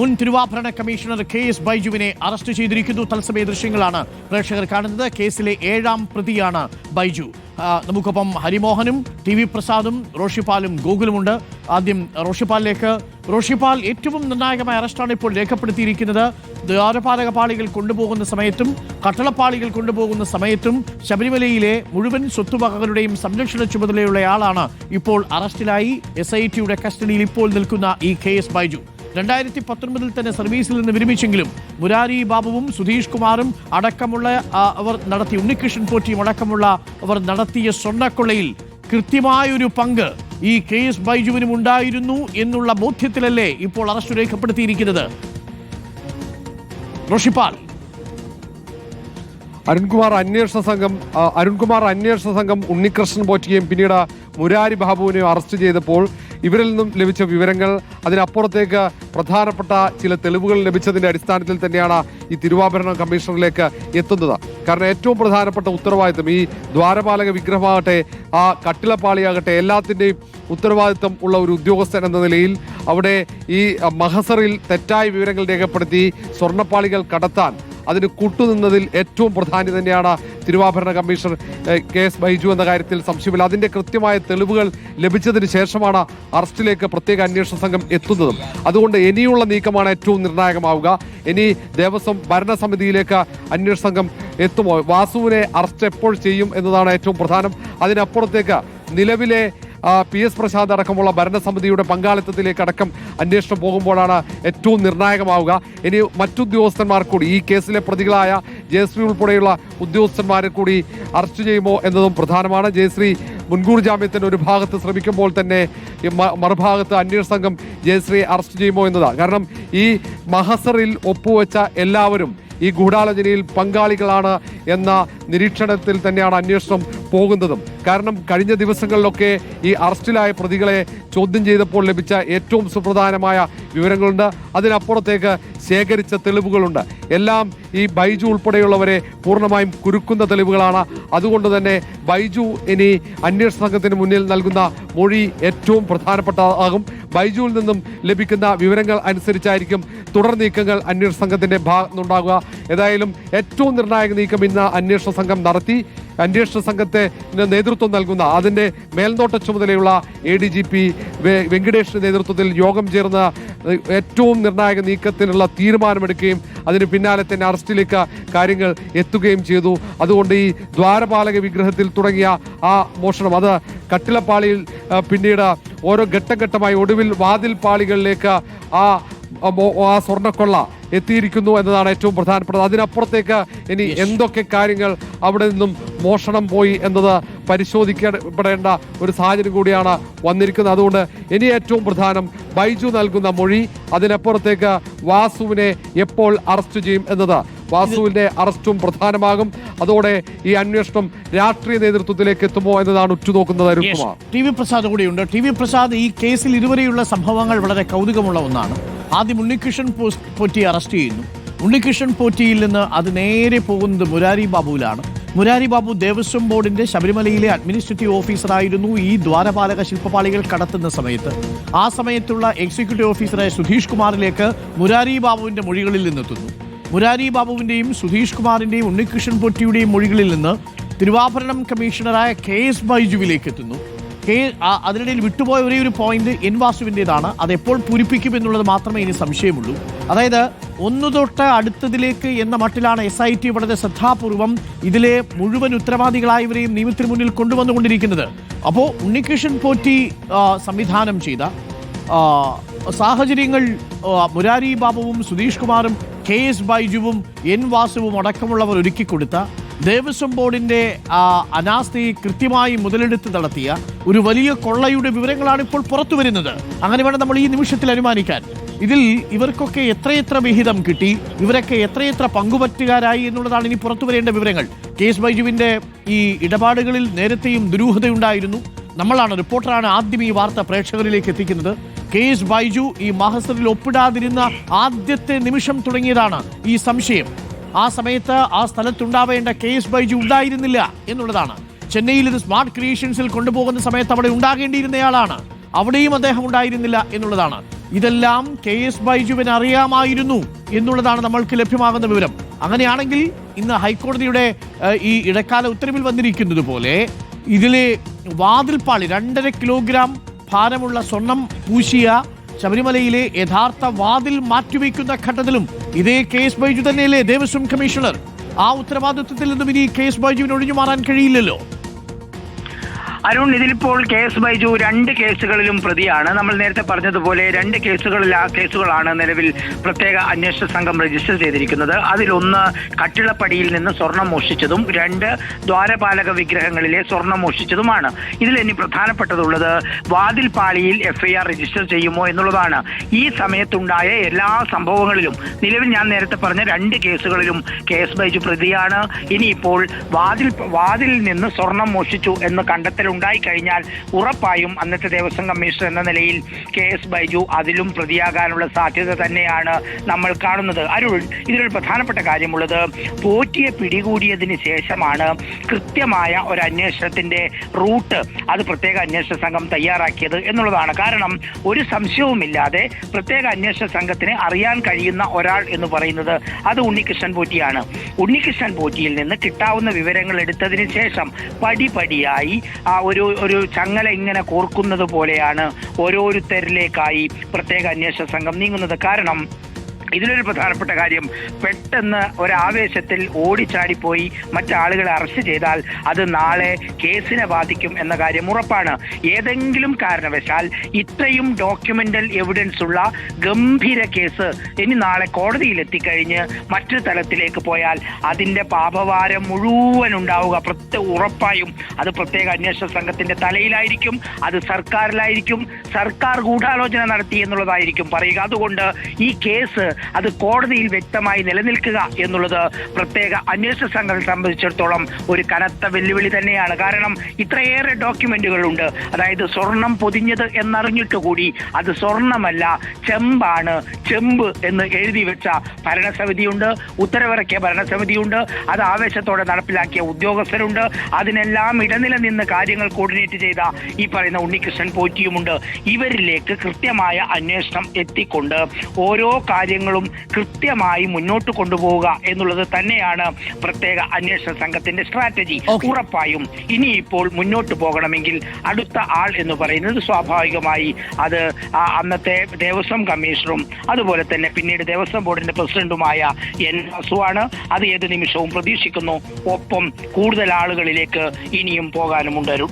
മുൻ തിരുവാഭരണ commissioner K S ബൈജുവിനെ അറസ്റ്റ് ചെയ്തിരിക്കുന്നു. തത്സമയ ദൃശ്യങ്ങളാണ് പ്രേക്ഷകർ കാണുന്നത്. കേസിലെ ഏഴാം പ്രതിയാണ് ബൈജു. നമുക്കൊപ്പം ഹരിമോഹനും ടി വി പ്രസാദും റോഷിപ്പാലും ഗോകുലുമുണ്ട്. ആദ്യം റോഷിപ്പാലിലേക്ക് റോഷിപ്പാൽ ഏറ്റവും നിർണായകമായ അറസ്റ്റാണ് ഇപ്പോൾ രേഖപ്പെടുത്തിയിരിക്കുന്നത്. ദ്വാരപാലക പാളികൾ കൊണ്ടുപോകുന്ന സമയത്തും കട്ടളപ്പാളികൾ കൊണ്ടുപോകുന്ന സമയത്തും ശബരിമലയിലെ മുഴുവൻ സ്വത്തുവകകളുടെയും സംരക്ഷണ ചുമതലയുള്ളയാളാണ് ഇപ്പോൾ അറസ്റ്റിലായി. എസ് ഐ ടിയുടെ കസ്റ്റഡിയിൽ ഇപ്പോൾ നിൽക്കുന്ന ഈ കെ എസ് ബൈജു. രണ്ടായിരത്തി പത്തൊൻപതിൽ തന്നെ സർവീസിൽ നിന്ന് വിരമിച്ചെങ്കിലും മുരാരി ബാബുവും സുധീഷ് കുമാറും അടക്കമുള്ള അവർ നടത്തിയ ഉണ്ണികൃഷ്ണൻ പോറ്റിയും അടക്കമുള്ള അവർ നടത്തിയ സ്വർണക്കൊള്ളയിൽ കൃത്യമായൊരു പങ്ക് ഈ കെ എസ് ബൈജുവിനും ഉണ്ടായിരുന്നു എന്നുള്ള ബോധ്യത്തിലല്ലേ ഇപ്പോൾ അറസ്റ്റ് രേഖപ്പെടുത്തിയിരിക്കുന്നത്. അരുൺകുമാർ അന്വേഷണ സംഘം അരുൺകുമാർ അന്വേഷണ സംഘം ഉണ്ണികൃഷ്ണൻ പോറ്റിയെയും പിന്നീട് മുരാരി ബാബുവിനെയും അറസ്റ്റ് ചെയ്തപ്പോൾ ഇവരിൽ നിന്നും ലഭിച്ച വിവരങ്ങൾ അതിനപ്പുറത്തേക്ക് പ്രധാനപ്പെട്ട ചില തെളിവുകൾ ലഭിച്ചതിന്റെ അടിസ്ഥാനത്തിൽ തന്നെയാണ് ഈ തിരുവാഭരണ കമ്മീഷണറിലേക്ക് എത്തുന്നത്. കാരണം ഏറ്റവും പ്രധാനപ്പെട്ട ഉത്തരവാദിത്വം ഈ ദ്വാരപാലക വിഗ്രഹമാകട്ടെ ആ കട്ടിലപ്പാളിയാകട്ടെ എല്ലാത്തിന്റെയും ഉത്തരവാദിത്വം ഉള്ള ഒരു ഉദ്യോഗസ്ഥൻ എന്ന നിലയിൽ അവിടെ ഈ മഹസറിൽ തെറ്റായ വിവരങ്ങൾ രേഖപ്പെടുത്തി സ്വർണപ്പാളികൾ കടത്താൻ അതിന് കൂട്ടുനിന്നതിൽ ഏറ്റവും പ്രധാനി തന്നെയാണ് തിരുവാഭരണ കമ്മീഷണർ കെ എസ് ബൈജു എന്ന കാര്യത്തിൽ സംശയമില്ല. അതിന്റെ കൃത്യമായ തെളിവുകൾ ലഭിച്ചതിന് ശേഷമാണ് അറസ്റ്റിലേക്ക് പ്രത്യേക അന്വേഷണ സംഘം എത്തുന്നതും. അതുകൊണ്ട് ഇനിയുള്ള നീക്കമാണ് ഏറ്റവും നിർണായകമാവുക. ഇനി ദേവസ്വം ഭരണസമിതിയിലേക്ക് അന്വേഷണ സംഘം എത്തുമോ? വാസുവിനെ അറസ്റ്റ് എപ്പോൾ ചെയ്യും എന്നതാണ് ഏറ്റവും പ്രധാനം. അതിനപ്പുറത്തേക്ക് നിലവിലെ പി എസ് പ്രശാന്ത് അടക്കമുള്ള ഭരണസമിതിയുടെ പങ്കാളിത്തത്തിലേക്ക് അടക്കം അന്വേഷണം പോകുമ്പോഴാണ് ഏറ്റവും നിർണായകമാവുക. ഇനി മറ്റുദ്യോഗസ്ഥന്മാർ കൂടി ഈ കേസിലെ പ്രതികളായ ജയശ്രീ ഉൾപ്പെടെയുള്ള ഉദ്യോഗസ്ഥന്മാരെ കൂടി അറസ്റ്റ് ചെയ്യുമോ എന്നതും പ്രധാനമാണ്. ജയശ്രീ മുൻകൂർ ജാമ്യത്തിന് ഒരു ഭാഗത്ത് ശ്രമിക്കുമ്പോൾ തന്നെ മറുഭാഗത്ത് അന്വേഷണ സംഘം ജയശ്രീ അറസ്റ്റ് ചെയ്യുമോ എന്നതാണ്. കാരണം ഈ മഹസറിൽ ഒപ്പുവെച്ച എല്ലാവരും ഈ ഗൂഢാലോചനയിൽ പങ്കാളികളാണ് എന്ന നിരീക്ഷണത്തിൽ തന്നെയാണ് അന്വേഷണം പോകുന്നതും. കാരണം കഴിഞ്ഞ ദിവസങ്ങളിലൊക്കെ ഈ അറസ്റ്റിലായ പ്രതികളെ ചോദ്യം ചെയ്തപ്പോൾ ലഭിച്ച ഏറ്റവും സുപ്രധാനമായ വിവരങ്ങളുണ്ട്. അതിനപ്പുറത്തേക്ക് ശേഖരിച്ച തെളിവുകളുണ്ട്. എല്ലാം ഈ ബൈജു ഉൾപ്പെടെയുള്ളവരെ പൂർണമായും കുരുക്കുന്ന തെളിവുകളാണ്. അതുകൊണ്ട് തന്നെ ബൈജു ഇനി അന്വേഷണ സംഘത്തിന് മുന്നിൽ നൽകുന്ന മൊഴി ഏറ്റവും പ്രധാനപ്പെട്ടതാകും. ബൈജുവിൽ നിന്നും ലഭിക്കുന്ന വിവരങ്ങൾ അനുസരിച്ചായിരിക്കും തുടർ നീക്കങ്ങൾ അന്വേഷണ സംഘത്തിന്റെ ഭാഗത്തുനിന്നുണ്ടാകുക ഏതായാലും ഏറ്റവും നിർണായക നീക്കം ഇന്ന് അന്വേഷണ സംഘം നടത്തി. അന്വേഷണ സംഘത്തെ നേതൃത്വം നൽകുന്ന അതിന്റെ മേൽനോട്ട ചുമതലയുള്ള എ ഡി ജി പി വെങ്കടേഷിന്റെ നേതൃത്വത്തിൽ യോഗം ചേർന്ന ഏറ്റവും നിർണായക നീക്കത്തിനുള്ള തീരുമാനമെടുക്കുകയും അതിന് പിന്നാലെ തന്നെ അറസ്റ്റിലേക്ക് കാര്യങ്ങൾ എത്തുകയും ചെയ്തു. അതുകൊണ്ട് ഈ ദ്വാരപാലക വിഗ്രഹത്തിൽ തുടങ്ങിയ ആ മോഷണം അത് കട്ടിലപ്പാളിയിൽ പിന്നീട് ഓരോ ഘട്ടം ഘട്ടമായി ഒടുവിൽ വാതിൽ പാളികളിലേക്ക് ആ ആ സ്വർണക്കൊള്ള എത്തിയിരിക്കുന്നു എന്നതാണ് ഏറ്റവും പ്രധാനപ്പെട്ടത്. അതിനപ്പുറത്തേക്ക് ഇനി എന്തൊക്കെ കാര്യങ്ങൾ അവിടെ നിന്നും മോഷണം പോയി എന്നത് പരിശോധിക്കപ്പെടേണ്ട ഒരു സാഹചര്യം കൂടിയാണ് വന്നിരിക്കുന്നത്. അതുകൊണ്ട് ഇനി ഏറ്റവും പ്രധാനം ബൈജു നൽകുന്ന മൊഴി അതിനപ്പുറത്തേക്ക് വാസുവിനെ എപ്പോൾ അറസ്റ്റ് ചെയ്യും എന്നത്. വാസുവിന്റെ അറസ്റ്റും പ്രധാനമാകും. അതോടെ ഈ അന്വേഷണം രാഷ്ട്രീയ നേതൃത്വത്തിലേക്ക് എത്തുമോ എന്നതാണ് ഉറ്റുനോക്കുന്നത് ടി വി പ്രസാദ് കൂടിയുണ്ട്. ടി വി പ്രസാദ് ഈ കേസിൽ ഇതുവരെയുള്ള സംഭവങ്ങൾ വളരെ കൗതുകമുള്ള ഒന്നാണ്. ആദ്യം ഉണ്ണികൃഷ്ണൻ പോറ്റി അറസ്റ്റ് ചെയ്യുന്നു. ഉണ്ണികൃഷ്ണൻ പോറ്റിയിൽ നിന്ന് അത് നേരെ പോകുന്നത് മുരാരി ബാബുവിലാണ്. മുരാരി ബാബു ദേവസ്വം ബോർഡിന്റെ ശബരിമലയിലെ അഡ്മിനിസ്ട്രേറ്റീവ് ഓഫീസറായിരുന്നു ഈ ദ്വാരപാലക ശില്പപാളികൾ കടത്തുന്ന സമയത്ത്. ആ സമയത്തുള്ള എക്സിക്യൂട്ടീവ് ഓഫീസറായ സുധീഷ് കുമാറിലേക്ക് മുരാരി ബാബുവിന്റെ മൊഴികളിൽ നിന്നെത്തുന്നു. മുരാരി ബാബുവിന്റെയും സുധീഷ് കുമാറിന്റെയും ഉണ്ണികൃഷ്ണൻ പൊറ്റിയുടെയും മൊഴികളിൽ നിന്ന് തിരുവാഭരണം കമ്മീഷണറായ കെ എസ് ബൈജുവിലേക്ക് എത്തുന്നു. കെ അതിനിടയിൽ വിട്ടുപോയ ഒരേ ഒരു പോയിന്റ് എൻ വാസുവിന്റെതാണ്. അത് എപ്പോൾ പൂരിപ്പിക്കും എന്നുള്ളത് മാത്രമേ ഇനി സംശയമുള്ളൂ. അതായത് ഒന്നു തൊട്ട് അടുത്തതിലേക്ക് എന്ന മട്ടിലാണ് എസ് ഐ ടി വളരെ ശ്രദ്ധാപൂർവം ഇതിലെ മുഴുവൻ ഉത്തരവാദികളായവരെയും നിയമത്തിന് മുന്നിൽ കൊണ്ടുവന്നുകൊണ്ടിരിക്കുന്നത്. അപ്പോൾ ഉണ്ണികൃഷ്ണൻ പോറ്റി സംവിധാനം ചെയ്ത സാഹചര്യങ്ങൾ മുരാരി ബാബുവും സുധീഷ് കുമാറും കെ എസ് ബൈജുവും എൻ വാസുവും അടക്കമുള്ളവർ ഒരുക്കിക്കൊടുത്ത ദേവസ്വം ബോർഡിന്റെ അനാസ്ഥയെ കൃത്യമായി മുതലെടുത്ത് നടത്തിയ ഒരു വലിയ കൊള്ളയുടെ വിവരങ്ങളാണ് ഇപ്പോൾ പുറത്തു വരുന്നത്. അങ്ങനെ വേണം നമ്മൾ ഈ നിമിഷത്തിൽ അനുമാനിക്കാൻ. ഇതിൽ ഇവർക്കൊക്കെ എത്രയെത്ര വിഹിതം കിട്ടി ഇവരൊക്കെ എത്രയെത്ര പങ്കുപറ്റുകാരായി എന്നുള്ളതാണ് ഇനി പുറത്തു വരേണ്ട വിവരങ്ങൾ. കെ എസ് ബൈജുവിന്റെ ഈ ഇടപാടുകളിൽ നേരത്തെയും ദുരൂഹതയുണ്ടായിരുന്നു. നമ്മളാണ് റിപ്പോർട്ടറാണ് ആദ്യം ഈ വാർത്ത പ്രേക്ഷകരിലേക്ക് എത്തിക്കുന്നത്. കെ എസ് ബൈജു ഈ മഹസറിൽ ഒപ്പിടാതിരുന്ന ആദ്യത്തെ നിമിഷം തുടങ്ങിയതാണ് ഈ സംശയം. ആ സമയത്ത് ആ സ്ഥലത്തുണ്ടാവേണ്ട കെ എസ് ബൈജു ഉണ്ടായിരുന്നില്ല എന്നുള്ളതാണ്. ചെന്നൈയിൽ ഇത് സ്മാർട്ട് ക്രിയേഷൻസിൽ കൊണ്ടുപോകുന്ന സമയത്ത് അവിടെ ഉണ്ടാകേണ്ടിയിരുന്നയാളാണ്. അവിടെയും അദ്ദേഹം ഉണ്ടായിരുന്നില്ല എന്നുള്ളതാണ്. ഇതെല്ലാം കെ എസ് ബൈജുവിന് അറിയാമായിരുന്നു എന്നുള്ളതാണ് നമ്മൾക്ക് ലഭ്യമാകുന്ന വിവരം. അങ്ങനെയാണെങ്കിൽ ഇന്ന് ഹൈക്കോടതിയുടെ ഈ ഇടക്കാല ഉത്തരവിൽ വന്നിരിക്കുന്നത് പോലെ ഇതിലെ വാതിൽപ്പാളി രണ്ടര കിലോഗ്രാം ഭാരമുള്ള സ്വർണം പൂശിയ ശബരിമലയിലെ യഥാർത്ഥ വാതിൽ മാറ്റിവെക്കുന്ന ഘട്ടത്തിലും ഇതേ കേസ് ബൈജു തന്നെയല്ലേ ദേവസ്വം കമ്മീഷണർ? ആ ഉത്തരവാദിത്വത്തിൽ നിന്നും ഇനി കേസ് ബൈജുവിന് ഒഴിഞ്ഞു മാറാൻ കഴിയില്ലല്ലോ. അരുൺ ഇതിലിപ്പോൾ കെ എസ് ബൈജു രണ്ട് കേസുകളിലും പ്രതിയാണ്. നമ്മൾ നേരത്തെ പറഞ്ഞതുപോലെ രണ്ട് കേസുകളിൽ ആ കേസുകളാണ് നിലവിൽ പ്രത്യേക അന്വേഷണ സംഘം രജിസ്റ്റർ ചെയ്തിരിക്കുന്നത്. അതിലൊന്ന് കട്ടിളപ്പടിയിൽ നിന്ന് സ്വർണം മോഷ്ടിച്ചതും രണ്ട് ദ്വാരപാലക വിഗ്രഹങ്ങളിലെ സ്വർണം മോഷ്ടിച്ചതുമാണ്. ഇതിൽ ഇനി പ്രധാനപ്പെട്ടതുള്ളത് വാതിൽപ്പാളിയിൽ എഫ്ഐആർ രജിസ്റ്റർ ചെയ്യുമോ എന്നുള്ളതാണ്. ഈ സമയത്തുണ്ടായ എല്ലാ സംഭവങ്ങളിലും നിലവിൽ ഞാൻ നേരത്തെ പറഞ്ഞ രണ്ട് കേസുകളിലും കെ എസ് ബൈജു പ്രതിയാണ്. ഇനിയിപ്പോൾ വാതിൽ വാതിലിൽ നിന്ന് സ്വർണം മോഷ്ടിച്ചു എന്ന് കണ്ടെത്തൽ ഉണ്ടായി കഴിഞ്ഞാൽ ഉറപ്പായും അന്നത്തെ ദേവസ്വം കമ്മീഷണർ എന്ന നിലയിൽ കെ എസ് ബൈജു അതിലും പ്രതിയാകാനുള്ള സാധ്യത തന്നെയാണ് നമ്മൾ കാണുന്നത്. അരുൾ ഇതിലൊരു പ്രധാനപ്പെട്ട കാര്യമുള്ളത് പോറ്റിയെ പിടികൂടിയതിന് ശേഷമാണ് കൃത്യമായ ഒരു അന്വേഷണത്തിന്റെ റൂട്ട് അത് പ്രത്യേക അന്വേഷണ സംഘം തയ്യാറാക്കിയത് എന്നുള്ളതാണ്. കാരണം ഒരു സംശയവുമില്ലാതെ പ്രത്യേക അന്വേഷണ സംഘത്തിന് അറിയാൻ കഴിയുന്ന ഒരാൾ എന്ന് പറയുന്നത് അത് ഉണ്ണികൃഷ്ണൻ പോറ്റിയാണ്. ഉണ്ണികൃഷ്ണൻ പോറ്റിയിൽ നിന്ന് കിട്ടാവുന്ന വിവരങ്ങൾ എടുത്തതിന് ശേഷം പടിപടിയായി ആ ഒരു ഒരു ചങ്ങല ഇങ്ങനെ കോർക്കുന്നത് പോലെയാണ് ഓരോരുത്തരിലേക്കായി പ്രത്യേക അന്വേഷണ സംഘം നീങ്ങുന്നത്. കാരണം ഇതിലൊരു പ്രധാനപ്പെട്ട കാര്യം പെട്ടെന്ന് ഒരാവേശത്തിൽ ഓടിച്ചാടിപ്പോയി മറ്റാളുകളെ അറസ്റ്റ് ചെയ്താൽ അത് നാളെ കേസിനെ ബാധിക്കും എന്ന കാര്യം ഉറപ്പാണ്. ഏതെങ്കിലും കാരണവശാൽ ഇത്രയും ഡോക്യുമെന്റൽ എവിഡൻസ് ഉള്ള ഗംഭീര കേസ് ഇനി നാളെ കോടതിയിൽ എത്തിക്കഴിഞ്ഞ് മറ്റൊരു തലത്തിലേക്ക് പോയാൽ അതിന്റെ പാപഭാരം മുഴുവൻ ഉണ്ടാവുക പ്രത്യേക ഉറപ്പായും. അത് പ്രത്യേക അന്വേഷണ സംഘത്തിന്റെ തലയിലായിരിക്കും അത് സർക്കാരിലായിരിക്കും സർക്കാർ ഗൂഢാലോചന നടത്തി എന്നുള്ളതായിരിക്കും പറയുക. അതുകൊണ്ട് ഈ കേസ് അത് കോടതിയിൽ വ്യക്തമായി നിലനിൽക്കുക എന്നുള്ളത് പ്രത്യേക അന്വേഷണ സംഘത്തെ സംബന്ധിച്ചിടത്തോളം ഒരു കനത്ത വെല്ലുവിളി തന്നെയാണ്. കാരണം ഇത്രയേറെ ഡോക്യുമെന്റുകളുണ്ട്. അതായത് സ്വർണം പൊതിഞ്ഞത് എന്നറിഞ്ഞിട്ട് കൂടി അത് സ്വർണമല്ല ചെമ്പാണ് ചെമ്പ് എന്ന് എഴുതി വെച്ച ഭരണസമിതിയുണ്ട് ഉത്തരവിറക്കിയ ഭരണസമിതിയുണ്ട് അത് ആവേശത്തോടെ നടപ്പിലാക്കിയ ഉദ്യോഗസ്ഥരുണ്ട് അതിനെല്ലാം ഇടനില നിന്ന് കാര്യങ്ങൾ കോർഡിനേറ്റ് ചെയ്ത ഈ പറയുന്ന ഉണ്ണികൃഷ്ണൻ പോറ്റിയുമുണ്ട്. ഇവരിലേക്ക് കൃത്യമായ അന്വേഷണം എത്തിക്കൊണ്ട് ഓരോ കാര്യങ്ങളും കൃത്യമായി മുന്നോട്ട് കൊണ്ടുപോവുക എന്നുള്ളത് തന്നെയാണ് പ്രത്യേക അന്വേഷണ സംഘത്തിന്റെ സ്ട്രാറ്റജി. ഉറപ്പായും ഇനിയിപ്പോൾ മുന്നോട്ട് പോകണമെങ്കിൽ അടുത്ത ആൾ എന്ന് പറയുന്നത് സ്വാഭാവികമായി അത് അന്നത്തെ ദേവസ്വം കമ്മീഷണറും അതുപോലെ തന്നെ പിന്നീട് ദേവസ്വം ബോർഡിന്റെ പ്രസിഡന്റുമായ എൻ വാസുവാണ്. അത് ഏത് നിമിഷവും പ്രതീക്ഷിക്കുന്നു. ഒപ്പം കൂടുതൽ ആളുകളിലേക്ക് ഇനിയും പോകാനുമുണ്ട്. അരുൺ